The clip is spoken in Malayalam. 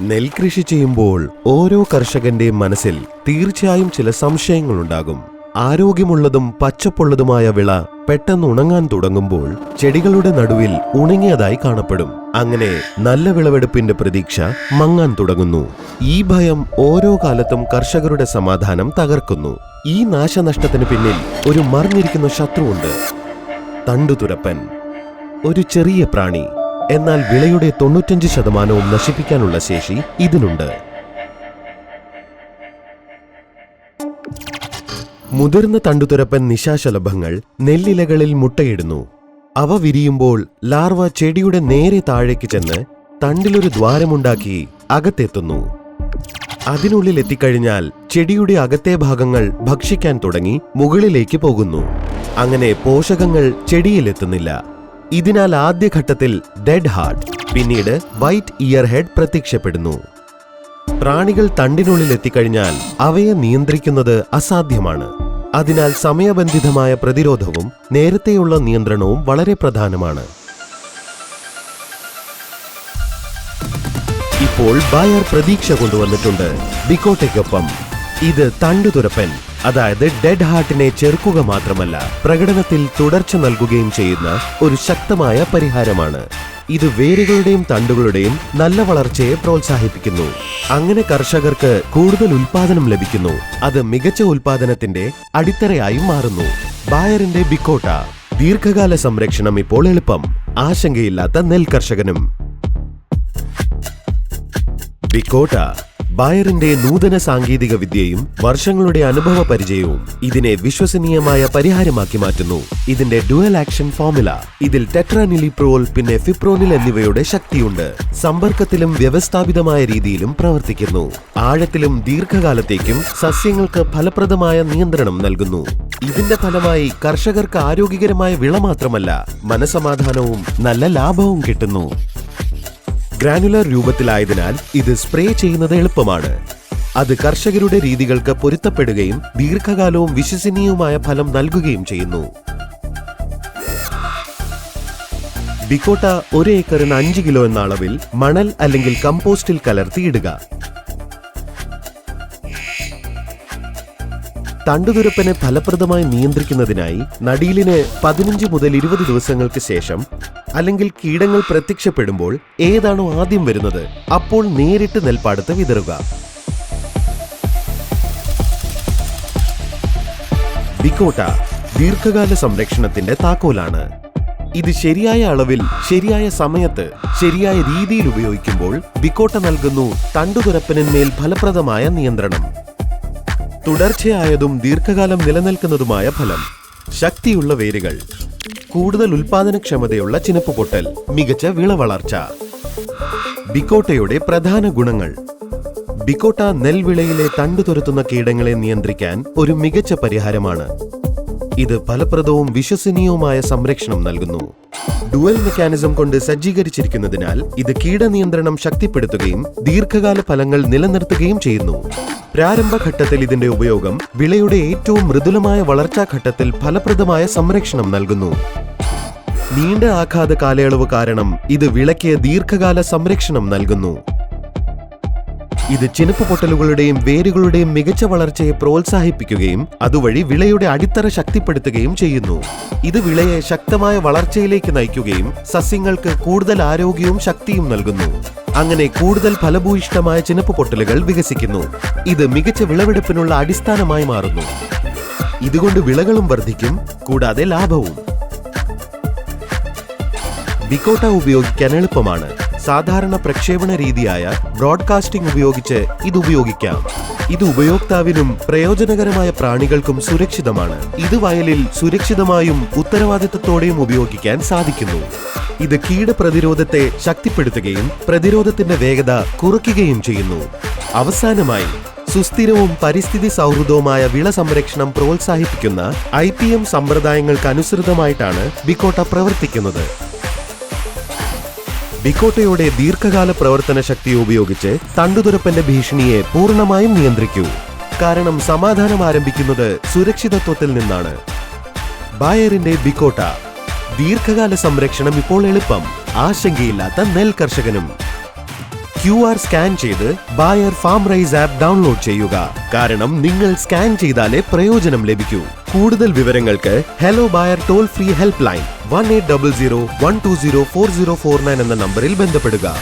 നെൽകൃഷി ചെയ്യുമ്പോൾ ഓരോ കർഷകന്റെയും മനസ്സിൽ തീർച്ചയായും ചില സംശയങ്ങളുണ്ടാകും. ആരോഗ്യമുള്ളതും പച്ചപ്പുള്ളതുമായ വിള പെട്ടെന്ന് ഉണങ്ങാൻ തുടങ്ങുമ്പോൾ ചെടികളുടെ നടുവിൽ ഉണങ്ങിയതായി കാണപ്പെടും. അങ്ങനെ നല്ല വിളവെടുപ്പിന്റെ പ്രതീക്ഷ മങ്ങാൻ തുടങ്ങുന്നു. ഈ ഭയം ഓരോ കാലത്തും കർഷകരുടെ സമാധാനം തകർക്കുന്നു. ഈ നാശനഷ്ടത്തിന് പിന്നിൽ ഒരു മറിഞ്ഞിരിക്കുന്ന ശത്രുവുണ്ട്. തണ്ടുതുരപ്പൻ. ഒരു ചെറിയ പ്രാണി. എന്നാൽ വിളയുടെ തൊണ്ണൂറ്റഞ്ച് ശതമാനവും നശിപ്പിക്കാനുള്ള ശേഷി ഇതിനുണ്ട്. മുതിർന്ന തണ്ടുതുരപ്പൻ നിശാശലഭങ്ങൾ നെല്ലിലകളിൽ മുട്ടയിടുന്നു. അവ വിരിയുമ്പോൾ ലാർവ ചെടിയുടെ നേരെ താഴേക്ക് ചെന്ന് തണ്ടിലൊരു ദ്വാരമുണ്ടാക്കി അകത്തെത്തുന്നു. അതിനുള്ളിൽ എത്തിക്കഴിഞ്ഞാൽ ചെടിയുടെ അകത്തെ ഭാഗങ്ങൾ ഭക്ഷിക്കാൻ തുടങ്ങി മുകളിലേക്ക് പോകുന്നു. അങ്ങനെ പോഷകങ്ങൾ ചെടിയിലെത്തുന്നില്ല. ഇതിനാൽ ആദ്യഘട്ടത്തിൽ ഡെഡ് ഹാർട്ട് പിന്നീട് വൈറ്റ് ഇയർ ഹെഡ് പ്രത്യക്ഷപ്പെടുന്നു. പ്രാണികൾ തണ്ടിനുള്ളിൽ എത്തിക്കഴിഞ്ഞാൽ അവയെ നിയന്ത്രിക്കുന്നത് അസാധ്യമാണ്. അതിനാൽ സമയബന്ധിതമായ പ്രതിരോധവും നേരത്തെയുള്ള നിയന്ത്രണവും വളരെ പ്രധാനമാണ്. ഇപ്പോൾ ബായർ പ്രതീക്ഷ കൊണ്ടുവന്നിട്ടുണ്ട്. ബിക്കോട്ടയ്ക്കൊപ്പം ഇത് തണ്ടുതുരപ്പൻ അതായത് ഡെഡ് ഹാർട്ടിനെ ചെറുക്കുക മാത്രമല്ല പ്രകടനത്തിൽ തുടർച്ച നൽകുകയും ചെയ്യുന്ന ഒരു ശക്തമായ പരിഹാരമാണ്. ഇത് വേരുകളുടെയും തണ്ടുകളുടെയും നല്ല വളർച്ചയെ പ്രോത്സാഹിപ്പിക്കുന്നു. അങ്ങനെ കർഷകർക്ക് കൂടുതൽ ഉൽപാദനം ലഭിക്കുന്നു. അത് മികച്ച ഉൽപാദനത്തിന്റെ അടിത്തറയായി മാറുന്നു. ബായറിന്റെ ബിക്കോട്ട ദീർഘകാല സംരക്ഷണം ഇപ്പോൾ എളുപ്പം. ആശങ്കയില്ലാത്ത നെൽ കർഷകനും ബിക്കോട്ട ബായറിന്റെ നൂതന സാങ്കേതിക വിദ്യയും വർഷങ്ങളുടെ അനുഭവ പരിചയവും ഇതിനെ വിശ്വസനീയമായ പരിഹാരമാക്കി മാറ്റുന്നു. ഇതിന്റെ ഡുവൽ ആക്ഷൻ ഫോർമുല ഇതിൽ ടെട്രാനിലിപ്രോൾ പിന്നെ ഫിപ്രോനിൽ എന്നിവയുടെ ശക്തിയുണ്ട്. സമ്പർക്കത്തിലും വ്യവസ്ഥാപിതമായ രീതിയിലും പ്രവർത്തിക്കുന്നു. ആഴത്തിലും ദീർഘകാലത്തേക്കും സസ്യങ്ങൾക്ക് ഫലപ്രദമായ നിയന്ത്രണം നൽകുന്നു. ഇതിന്റെ ഫലമായി കർഷകർക്ക് ആരോഗ്യകരമായ വിള മാത്രമല്ല മനസമാധാനവും നല്ല ലാഭവും കിട്ടുന്നു. ഗ്രാനുലർ രൂപത്തിലായതിനാൽ ഇത് സ്പ്രേ ചെയ്യുന്നത് എളുപ്പമാണ്. അത് കർഷകരുടെ രീതികൾക്ക് പൊരുത്തപ്പെടുകയും ദീർഘകാലവും വിശ്വസനീയവുമായ ഫലം നൽകുകയും ചെയ്യുന്നു. ബിക്കോട്ട ഒരു ഏക്കറിന് അഞ്ച് കിലോ എന്ന അളവിൽ മണൽ അല്ലെങ്കിൽ കമ്പോസ്റ്റിൽ കലർത്തിയിടുക. തണ്ടുതുരപ്പനെ ഫലപ്രദമായി നിയന്ത്രിക്കുന്നതിനായി നടീലിന് പതിനഞ്ച് മുതൽ ഇരുപത് ദിവസങ്ങൾക്ക് ശേഷം അല്ലെങ്കിൽ കീടങ്ങൾ പ്രത്യക്ഷപ്പെടുമ്പോൾ ഏതാണോ ആദ്യം വരുന്നത് അപ്പോൾ നേരിട്ട് നെൽപ്പാടത്ത് വിതറുക. ബിക്കോട്ട ദീർഘകാല സംരക്ഷണത്തിന്റെ താക്കോലാണ്. ഇത് ശരിയായ അളവിൽ ശരിയായ സമയത്ത് ശരിയായ രീതിയിൽ ഉപയോഗിക്കുമ്പോൾ ബിക്കോട്ട നൽകുന്നു തണ്ടുതുരപ്പനിന്മേൽ ഫലപ്രദമായ നിയന്ത്രണം. തുടർച്ചയായതും ദീർഘകാലം നിലനിൽക്കുന്നതുമായ ഫലം ശക്തിയുള്ള വേരുകൾ കൂടുതൽ ഉൽപാദനക്ഷമതയുള്ള ചിനപ്പ് പൊട്ടൽ മികച്ച വിളവളർച്ച ബിക്കോട്ടയുടെ പ്രധാന ഗുണങ്ങൾ. ബിക്കോട്ട നെൽവിളയിലെ തണ്ടു തുരത്തുന്ന കീടങ്ങളെ നിയന്ത്രിക്കാൻ ഒരു മികച്ച പരിഹാരമാണ്. ഇത് ഫലപ്രദവും വിശ്വസനീയവുമായ സംരക്ഷണം നൽകുന്നു. ഡുവൽ മെക്കാനിസം കൊണ്ട് സജ്ജീകരിച്ചിരിക്കുന്നതിനാൽ ഇത് കീടനിയന്ത്രണം ശക്തിപ്പെടുത്തുകയും ദീർഘകാല ഫലങ്ങൾ നിലനിർത്തുകയും ചെയ്യുന്നു. പ്രാരംഭഘട്ടത്തിൽ ഇതിന്റെ ഉപയോഗം വിളയുടെ ഏറ്റവും മൃദുലമായ വളർച്ചാ ഘട്ടത്തിൽ ഫലപ്രദമായ സംരക്ഷണം നൽകുന്നു. നീണ്ട ആഘാത കാലയളവ് കാരണം ഇത് വിളയ്ക്ക് ദീർഘകാല സംരക്ഷണം നൽകുന്നു. ഇത് ചിനപ്പ് പൊട്ടലുകളുടെയും വേരുകളുടെയും മികച്ച വളർച്ചയെ പ്രോത്സാഹിപ്പിക്കുകയും അതുവഴി വിളയുടെ അടിത്തറ ശക്തിപ്പെടുത്തുകയും ചെയ്യുന്നു. ഇത് വിളയെ ശക്തമായ വളർച്ചയിലേക്ക് നയിക്കുകയും സസ്യങ്ങൾക്ക് കൂടുതൽ ആരോഗ്യവും ശക്തിയും നൽകുന്നു. അങ്ങനെ കൂടുതൽ ഫലഭൂയിഷ്ടമായ ചിനപ്പ് പൊട്ടലുകൾ വികസിക്കുന്നു. ഇത് മികച്ച വിളവെടുപ്പിനുള്ള അടിസ്ഥാനമായി മാറുന്നു. ഇതുകൊണ്ട് വിളകളും വർദ്ധിക്കും കൂടാതെ ലാഭവും. ബിക്കോട്ട ഉപയോഗിക്കാൻ എളുപ്പമാണ്. സാധാരണ പ്രക്ഷേപണ രീതിയായ ബ്രോഡ്കാസ്റ്റിംഗ് ഉപയോഗിച്ച് ഇത് ഉപയോഗിക്കാം. ഇത് ഉപയോക്താവിനും പ്രയോജനകരമായ പ്രാണികൾക്കും സുരക്ഷിതമാണ്. ഇത് വയലിൽ സുരക്ഷിതമായും ഉത്തരവാദിത്തത്തോടെയും ഉപയോഗിക്കാൻ സാധിക്കുന്നു. ഇത് കീടപ്രതിരോധത്തെ ശക്തിപ്പെടുത്തുകയും പ്രതിരോധത്തിന്റെ വേഗത കുറയ്ക്കുകയും ചെയ്യുന്നു. അവസാനമായി സുസ്ഥിരവും പരിസ്ഥിതി സൗഹൃദവുമായ വിള സംരക്ഷണം പ്രോത്സാഹിപ്പിക്കുന്ന ഐ പി എം സമ്പ്രദായങ്ങൾക്ക് അനുസൃതമായിട്ടാണ് ബിക്കോട്ട പ്രവർത്തിക്കുന്നത്. ബിക്കോട്ടയുടെ ദീർഘകാല പ്രവർത്തന ശക്തി ഉപയോഗിച്ച് തണ്ടുതുരപ്പന്റെ ഭീഷണിയെ പൂർണമായും നിയന്ത്രിക്കൂ. കാരണം സമാധാനം ആരംഭിക്കുന്നത് സുരക്ഷിതത്വത്തിൽ നിന്നാണ്. ബായറിന്റെ ബിക്കോട്ട ദീർഘകാല സംരക്ഷണം ഇപ്പോൾ എളുപ്പം. ആശങ്കയില്ലാത്ത നെൽ കർഷകനും. ക്യു ആർ സ്കാൻ ചെയ്ത് Bayer farm rise app download ചെയ്യുക. കാരണം നിങ്ങൾ സ്കാൻ ചെയ്താലേ പ്രയോജനം ലഭിക്കൂ. കൂടുതൽ വിവരങ്ങൾക്ക് hello Bayer toll free help line one eight double zero one two zero four zero four nine എന്ന നമ്പറിൽ ബന്ധപ്പെടുക.